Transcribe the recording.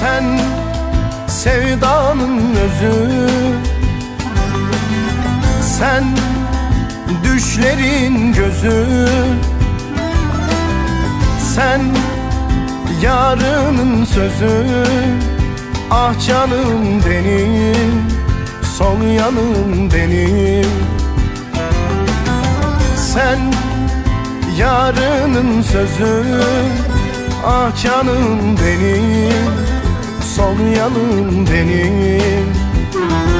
Sen sevdanın özü. Sen düşlerin gözü. Sen yarının sözü. Ah canım benim Son yanım benim. Sen yarının sözü. Ah canım benim Yanım benim